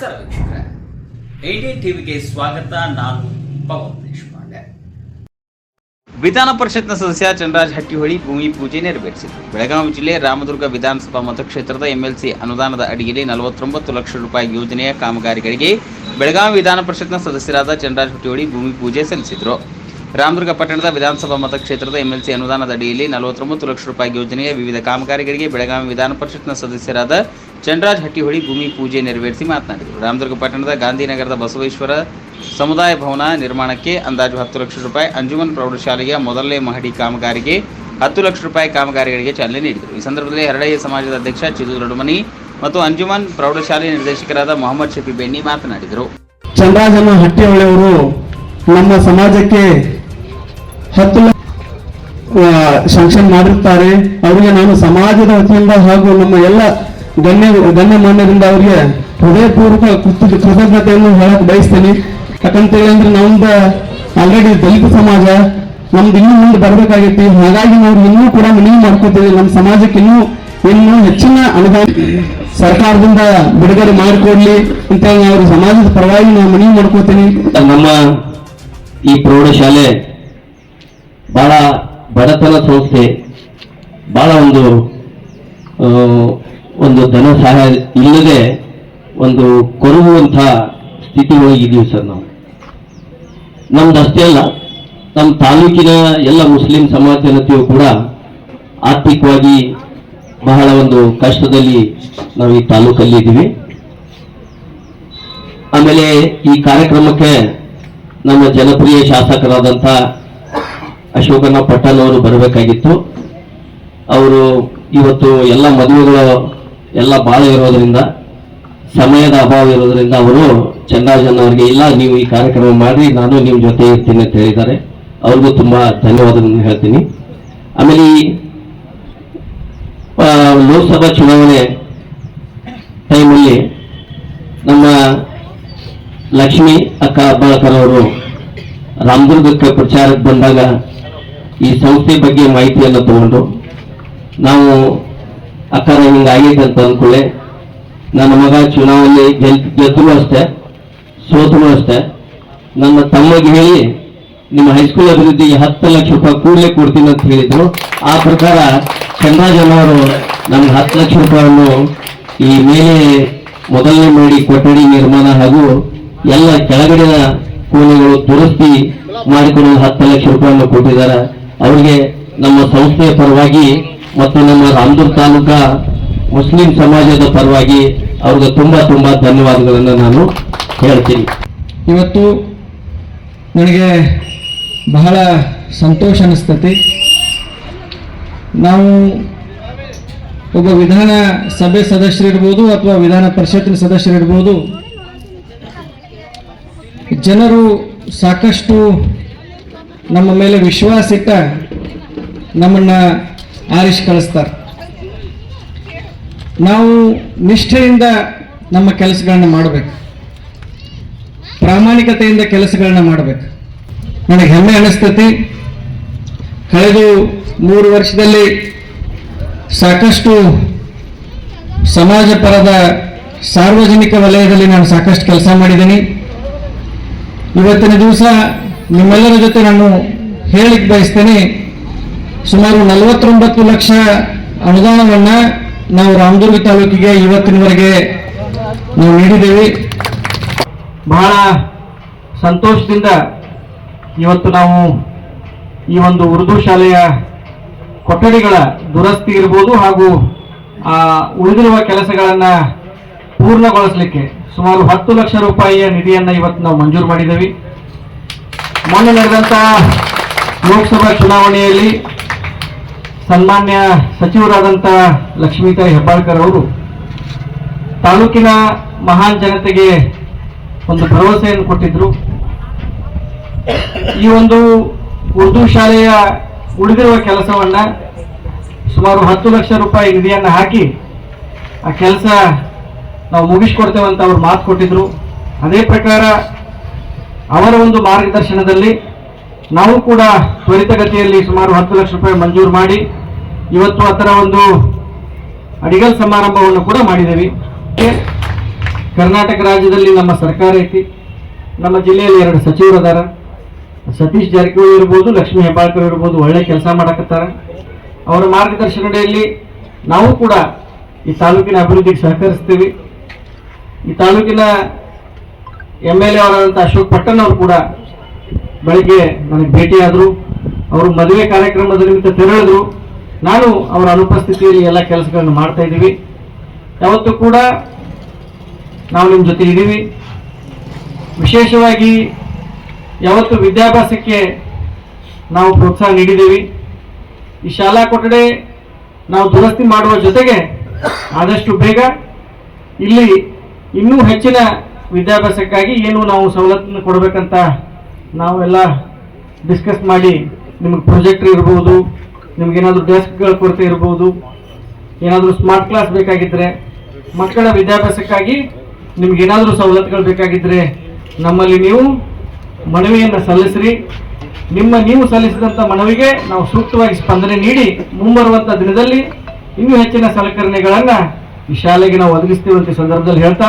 ನಮಸ್ಕಾರ ವೀಕ್ಷಕರೇ. ಐಡಿ ಟಿವಿಗೆ ಸ್ವಾಗತ. ನಾನು ಪವನ್ ದೇಶಪಾಂಡೆ. ವಿಧಾನ ಪರಿಷತ್ನ ಸದಸ್ಯ ಚಂದ್ರರಾಜ್ ಹಟ್ಟಿಹೊಳಿ ಭೂಮಿ ಪೂಜೆ ನೆರವೇರಿಸಿದರು. ಬೆಳಗಾವಿ ಜಿಲ್ಲೆ ರಾಮದುರ್ಗ ವಿಧಾನಸಭಾ ಮತಕ್ಷೇತ್ರದ ಎಂಎಲ್ಸಿ ಅನುದಾನದ ಅಡಿಯಲ್ಲಿ ನಲವತ್ತೊಂಬತ್ತು ಲಕ್ಷ ರೂಪಾಯಿ ಯೋಜನೆಯ ಕಾಮಗಾರಿಗಳಿಗೆ ಬೆಳಗಾವಿ ವಿಧಾನ ಪರಿಷತ್ನ ಸದಸ್ಯರಾದ ಚಂದ್ರರಾಜ್ ಹಟ್ಟಿಹೊಳಿ ಭೂಮಿ ಪೂಜೆ ಸಲ್ಲಿಸಿದರು. ರಾಮದುರ್ಗ ಪಟ್ಟಣದ ವಿಧಾನಸಭಾ ಮತಕ್ಷೇತ್ರದ ಎಂಎಲ್ಸಿ ಅನುದಾನದ ಅಡಿಯಲ್ಲಿ ನಲವತ್ತೊಂಬತ್ತು ಲಕ್ಷ ರೂಪಾಯಿ ಯೋಜನೆಯ ವಿವಿಧ ಕಾಮಗಾರಿಗಳಿಗೆ ಬೆಳಗಾವಿ ವಿಧಾನ ಪರಿಷತ್ನ ಸದಸ್ಯರಾದ ಚಂದ್ರರಾಜ್ ಹಟ್ಟಿಹೊಳಿ ಭೂಮಿ ಪೂಜೆ ನೆರವೇರಿಸಿ ಮಾತನಾಡಿದರು. ರಾಮದುರ್ಗ ಪಟ್ಟಣದ ಗಾಂಧಿನಗರದ ಬಸವೇಶ್ವರ ಸಮುದಾಯ ಭವನ ನಿರ್ಮಾಣಕ್ಕೆ ಅಂದಾಜು ಹತ್ತು ಲಕ್ಷ ರೂಪಾಯಿ, ಅಂಜುಮನ್ ಪ್ರೌಢಶಾಲೆಯ ಮೊದಲನೇ ಮಹಡಿ ಕಾಮಗಾರಿಗೆ ಹತ್ತು ಲಕ್ಷ ರೂಪಾಯಿ ಕಾಮಗಾರಿಗಳಿಗೆ ಚಾಲನೆ ನೀಡಿದರು. ಈ ಸಂದರ್ಭದಲ್ಲಿ ಹರಡಯ್ಯ ಸಮಾಜದ ಅಧ್ಯಕ್ಷ ಚಿದು ದೊಡ್ಡಮನಿ ಮತ್ತು ಅಂಜುಮನ್ ಪ್ರೌಢಶಾಲೆ ನಿರ್ದೇಶಕರಾದ ಮೊಹಮ್ಮದ್ ಶಫಿ ಬೆನ್ನಿ ಮಾತನಾಡಿದರು. ಚಂದ್ರಾಜನ ಹಟ್ಟಿಹೊಳೆಯವರು ನಮ್ಮ ಸಮಾಜಕ್ಕೆ ಹತ್ತು ಶಾಂಕ್ಷನ್ ಮಾಡಿರ್ತಾರೆ. ಅವರಿಗೆ ನಾನು ಸಮಾಜದ ವತಿಯಿಂದ ಹಾಗೂ ನಮ್ಮ ಎಲ್ಲ ಗಣ್ಯ ಗಣ್ಯಮಾನ್ಯರಿಂದ ಅವರಿಗೆ ಹೃದಯಪೂರ್ವಕ ಕೃತ- ಕೃತಜ್ಞತೆಯನ್ನು ಹೇಳಕ್ ಬಯಸ್ತೇನೆ. ಯಾಕಂತ ಹೇಳಿದ್ರೆ ನಮ್ದು ಆಲ್ರೆಡಿ ದಲಿತ ಸಮಾಜ, ನಮ್ದು ಇನ್ನೂ ಮುಂದೆ ಬರ್ಬೇಕಾಗೈತಿ. ಹಾಗಾಗಿ ನಾವು ಇನ್ನೂ ಕೂಡ ಮನವಿ ಮಾಡ್ಕೋತೀವಿ. ನಮ್ಮ ಸಮಾಜಕ್ಕೆ ಇನ್ನೂ ಇನ್ನೂ ಹೆಚ್ಚಿನ ಅನುದಾನ ಸರ್ಕಾರದಿಂದ ಬಿಡುಗಡೆ ಮಾಡಿಕೊಡ್ಲಿ ಅಂತ ನಾವು ಸಮಾಜದ ಪರವಾಗಿ ನಾವು ಮನವಿ ಮಾಡ್ಕೋತೀನಿ. ನಮ್ಮ ಈ ಪ್ರೌಢಶಾಲೆ ಬಹಳ ಬಡತನ ಸಂಸ್ಥೆ, ಬಹಳ ಒಂದು ಒಂದು ಧನ ಸಹಾಯ ಇಲ್ಲದೆ ಒಂದು ಕೊರಗುವಂಥ ಸ್ಥಿತಿ ಒಳಗಿದ್ದೀವಿ ಸರ್ ನಾವು. ನಮ್ದು ಅಷ್ಟೇ ಅಲ್ಲ, ನಮ್ಮ ತಾಲೂಕಿನ ಎಲ್ಲ ಮುಸ್ಲಿಂ ಸಮಾಜ ಜನತೆಯು ಕೂಡ ಆರ್ಥಿಕವಾಗಿ ಬಹಳ ಒಂದು ಕಷ್ಟದಲ್ಲಿ ನಾವು ಈ ತಾಲೂಕಲ್ಲಿ ಇದ್ದೀವಿ ಆಮೇಲೆ ಈ ಕಾರ್ಯಕ್ರಮಕ್ಕೆ ನಮ್ಮ ಜನಪ್ರಿಯ ಶಾಸಕರಾದಂಥ ಅಶೋಕಣ್ಣ ಪಟ್ಟಣವರು ಬರಬೇಕಾಗಿತ್ತು. ಅವರು ಇವತ್ತು ಎಲ್ಲ ಮದುವೆಗಳು ಎಲ್ಲ ಭಾಳ ಇರೋದ್ರಿಂದ, ಸಮಯದ ಅಭಾವ ಇರೋದ್ರಿಂದ ಅವರು ಚಂದ್ರಾಜನ್ ಅವರಿಗೆ, ಇಲ್ಲ, ನೀವು ಈ ಕಾರ್ಯಕ್ರಮ ಮಾಡಿ ನಾನು ನಿಮ್ಮ ಜೊತೆ ಇರ್ತೀನಿ ಅಂತ ಹೇಳಿದ್ದಾರೆ. ಅವ್ರಿಗೂ ತುಂಬಾ ಧನ್ಯವಾದಗಳನ್ನು ಹೇಳ್ತೀನಿ. ಆಮೇಲೆ ಈ ಲೋಕಸಭಾ ಚುನಾವಣೆ ಟೈಮಲ್ಲಿ ನಮ್ಮ ಲಕ್ಷ್ಮಿ ಅಕ್ಕ ಅಬ್ಬಾಳ್ಕರ್ ಅವರು ರಾಮದುರ್ಗಕ್ಕೆ ಪ್ರಚಾರಕ್ಕೆ ಬಂದಾಗ ಈ ಸಂಸ್ಥೆ ಬಗ್ಗೆ ಮಾಹಿತಿಯನ್ನು ತಗೊಂಡು ನಾವು ಅಕ್ಕರ ಹಿಂಗಾಗೈತೆ ಅಂತ ಅಂದ್ಕೊಳ್ಳಿ. ನನ್ನ ಮಗ ಚುನಾವಣೆ ಗೆಲ್ ಗೆದ್ದರೂ ಅಷ್ಟೇ ಸೋತರೂ ಅಷ್ಟೇ. ನನ್ನ ತಮ್ಮಗೆ ಹೇಳಿ, ನಿಮ್ಮ ಹೈಸ್ಕೂಲ್ ಅಭಿವೃದ್ಧಿಗೆ ಹತ್ತು ಲಕ್ಷ ರೂಪಾಯಿ ಕೂಡಲೇ ಕೊಡ್ತೀನಿ ಅಂತ ಹೇಳಿದ್ರು. ಆ ಪ್ರಕಾರ ಚಂದ್ರಾಜನವರು ನಮ್ಗೆ ಹತ್ತು ಲಕ್ಷ ರೂಪಾಯಿಯನ್ನು ಈ ಮೇಲೆ ಮೊದಲನೇ ಮಾಡಿ ಕೊಠಡಿ ನಿರ್ಮಾಣ ಹಾಗೂ ಎಲ್ಲ ಕೆಳಗಡೆಯ ಕೋಣೆಗಳು ದುರಸ್ತಿ ಮಾಡಿಕೊಂಡು ಹತ್ತು ಲಕ್ಷ ರೂಪಾಯಿಯನ್ನು ಕೊಟ್ಟಿದ್ದಾರೆ. ಅವರಿಗೆ ನಮ್ಮ ಸಂಸ್ಥೆಯ ಪರವಾಗಿ ಮತ್ತು ನಮ್ಮ ರಾಮದುರ್ಗ ತಾಲೂಕಾ ಮುಸ್ಲಿಂ ಸಮಾಜದ ಪರವಾಗಿ ಅವ್ರಿಗೆ ತುಂಬಾ ತುಂಬಾ ಧನ್ಯವಾದಗಳನ್ನು ನಾನು ಹೇಳ್ತೀನಿ. ಇವತ್ತು ನನಗೆ ಬಹಳ ಸಂತೋಷ ಅನಿಸ್ತತಿ ನಾವು ಒಬ್ಬ ವಿಧಾನ ಸಭೆ ಸದಸ್ಯರಿರ್ಬೋದು ಅಥವಾ ವಿಧಾನ ಪರಿಷತ್ತಿನ ಸದಸ್ಯರಿರ್ಬೋದು ಜನರು ಸಾಕಷ್ಟು ನಮ್ಮ ಮೇಲೆ ವಿಶ್ವಾಸ ಇಟ್ಟ ನಮ್ಮನ್ನ ಆರಿಸಿ ಕಳಿಸ್ತಾರೆ. ನಾವು ನಿಷ್ಠೆಯಿಂದ ನಮ್ಮ ಕೆಲಸಗಳನ್ನ ಮಾಡಬೇಕು. ಪ್ರಾಮಾಣಿಕತೆಯಿಂದ ಕೆಲಸಗಳನ್ನ ಮಾಡಬೇಕು. ನನಗೆ ಹೆಮ್ಮೆ ಅನಿಸ್ತತಿ. ಕಳೆದು ಮೂರು ವರ್ಷದಲ್ಲಿ ಸಾಕಷ್ಟು ಸಮಾಜ ಪರದ ಸಾರ್ವಜನಿಕ ವಲಯದಲ್ಲಿ ನಾನು ಸಾಕಷ್ಟು ಕೆಲಸ ಮಾಡಿದ್ದೀನಿ. ಇವತ್ತಿನ ದಿವಸ ನಿಮ್ಮೆಲ್ಲರ ಜೊತೆ ನಾನು ಹೇಳಿಕ್ ಬಯಸ್ತೇನೆ, ಸುಮಾರು ನಲವತ್ತೊಂಬತ್ತು ಲಕ್ಷ ಅನುದಾನವನ್ನ ನಾವು ರಾಮದುರ್ಗ ತಾಲೂಕಿಗೆ ಇವತ್ತಿನವರೆಗೆ ನಾವು ನೀಡಿದ್ದೇವೆ. ಬಹಳ ಸಂತೋಷದಿಂದ ಇವತ್ತು ನಾವು ಈ ಒಂದು ಉರ್ದು ಶಾಲೆಯ ಕೊಠಡಿಗಳ ದುರಸ್ತಿ ಇರ್ಬೋದು ಹಾಗೂ ಆ ಉಳಿದಿರುವ ಕೆಲಸಗಳನ್ನ ಪೂರ್ಣಗೊಳಿಸಲಿಕ್ಕೆ ಸುಮಾರು ಹತ್ತು ಲಕ್ಷ ರೂಪಾಯಿಯ ನಿಧಿಯನ್ನ ಇವತ್ತು ನಾವು ಮಂಜೂರು ಮಾಡಿದ್ದೇವೆ. ಮೊನ್ನೆ ನಡೆದಂತ ಲೋಕಸಭಾ ಚುನಾವಣೆಯಲ್ಲಿ ಸನ್ಮಾನ್ಯ ಸಚಿವರಾದಂಥ ಲಕ್ಷ್ಮೀತಾಯಿ ಹೆಬ್ಬಾಳ್ಕರ್ ಅವರು ತಾಲೂಕಿನ ಮಹಾನ್ ಜನತೆಗೆ ಒಂದು ಭರವಸೆಯನ್ನು ಕೊಟ್ಟಿದ್ರು. ಈ ಒಂದು ಉರ್ದು ಶಾಲೆಯ ಉಳಿದಿರುವ ಕೆಲಸವನ್ನ ಸುಮಾರು ಹತ್ತು ಲಕ್ಷ ರೂಪಾಯಿ ನಿಧಿಯನ್ನು ಹಾಕಿ ಆ ಕೆಲಸ ನಾವು ಮುಗಿಸ್ಕೊಡ್ತೇವೆ ಅಂತ ಅವ್ರು ಮಾತು ಕೊಟ್ಟಿದ್ರು. ಅದೇ ಪ್ರಕಾರ ಅವರ ಒಂದು ಮಾರ್ಗದರ್ಶನದಲ್ಲಿ ನಾವು ಕೂಡ ತ್ವರಿತಗತಿಯಲ್ಲಿ ಸುಮಾರು ಹತ್ತು ಲಕ್ಷ ರೂಪಾಯಿ ಮಂಜೂರು ಮಾಡಿ ಇವತ್ತು ಅದರ ಒಂದು ಅಡಿಗಲ್ ಸಮಾರಂಭವನ್ನು ಕೂಡ ಮಾಡಿದ್ದೇವೆ. ಕರ್ನಾಟಕ ರಾಜ್ಯದಲ್ಲಿ ನಮ್ಮ ಸರ್ಕಾರ ಐತಿ. ನಮ್ಮ ಜಿಲ್ಲೆಯಲ್ಲಿ ಎರಡು ಸಚಿವರು ಅದಾರ. ಸತೀಶ್ ಜಾರಕಿಹೊಳಿ ಇರ್ಬೋದು, ಲಕ್ಷ್ಮೀ ಹೆಬ್ಬಾಳ್ಕರ್ ಇರ್ಬೋದು, ಒಳ್ಳೆ ಕೆಲಸ ಮಾಡಕತ್ತಾರ. ಅವರ ಮಾರ್ಗದರ್ಶನದಲ್ಲಿ ನಾವು ಕೂಡ ಈ ತಾಲೂಕಿನ ಅಭಿವೃದ್ಧಿಗೆ ಸಹಕರಿಸ್ತೀವಿ. ಈ ತಾಲೂಕಿನ M L A Ashok Pattan ಅವರು ಕೂಡ ಬೆಳಿಗ್ಗೆ ನನಗೆ ಭೇಟಿಯಾದರು. ಅವರು ಮದುವೆ ಕಾರ್ಯಕ್ರಮದ ನಿಮಿತ್ತ ತೆರಳಿದ್ರು. ನಾನು ಅವರ ಅನುಪಸ್ಥಿತಿಯಲ್ಲಿ ಎಲ್ಲ ಕೆಲಸಗಳನ್ನು ಮಾಡ್ತಾ ಇದ್ದೀವಿ. ಯಾವತ್ತೂ ಕೂಡ ನಾವು ನಿಮ್ಮ ಜೊತೆ ಇದ್ದೀವಿ. ವಿಶೇಷವಾಗಿ ಯಾವತ್ತು ವಿದ್ಯಾಭ್ಯಾಸಕ್ಕೆ ನಾವು ಪ್ರೋತ್ಸಾಹ ನೀಡಿದ್ದೀವಿ. ಈ ಶಾಲಾ ಕೊಠಡಿ ನಾವು ದುರಸ್ತಿ ಮಾಡುವ ಜೊತೆಗೆ ಆದಷ್ಟು ಬೇಗ ಇಲ್ಲಿ ಇನ್ನೂ ಹೆಚ್ಚಿನ ವಿದ್ಯಾಭ್ಯಾಸಕ್ಕಾಗಿ ಏನು ನಾವು ಸವಲತ್ತನ್ನು ಕೊಡಬೇಕಂತ ನಾವೆಲ್ಲ ಡಿಸ್ಕಸ್ ಮಾಡಿ ನಿಮಗೆ ಪ್ರೊಜೆಕ್ಟ್ರ್ ಇರ್ಬೋದು ನಿಮಗೇನಾದರೂ ಡೆಸ್ಕ್ಗಳ ಕೊರತೆ ಇರ್ಬೋದು, ಏನಾದರೂ ಸ್ಮಾರ್ಟ್ ಕ್ಲಾಸ್ ಬೇಕಾಗಿದ್ದರೆ ಮಕ್ಕಳ ವಿದ್ಯಾಭ್ಯಾಸಕ್ಕಾಗಿ ನಿಮಗೇನಾದರೂ ಸವಲತ್ತುಗಳು ಬೇಕಾಗಿದ್ದರೆ ನಮ್ಮಲ್ಲಿ ನೀವು ಮನವಿಯನ್ನು ಸಲ್ಲಿಸ್ರಿ. ನಿಮ್ಮ ನೀವು ಸಲ್ಲಿಸಿದಂಥ ಮನವಿಗೆ ನಾವು ಸೂಕ್ತವಾಗಿ ಸ್ಪಂದನೆ ನೀಡಿ ಮುಂಬರುವಂಥ ದಿನದಲ್ಲಿ ಇನ್ನೂ ಹೆಚ್ಚಿನ ಸಲಕರಣೆಗಳನ್ನು ಈ ಶಾಲೆಗೆ ನಾವು ಒದಗಿಸ್ತೀವಿ ಅಂತ ಸಂದರ್ಭದಲ್ಲಿ ಹೇಳ್ತಾ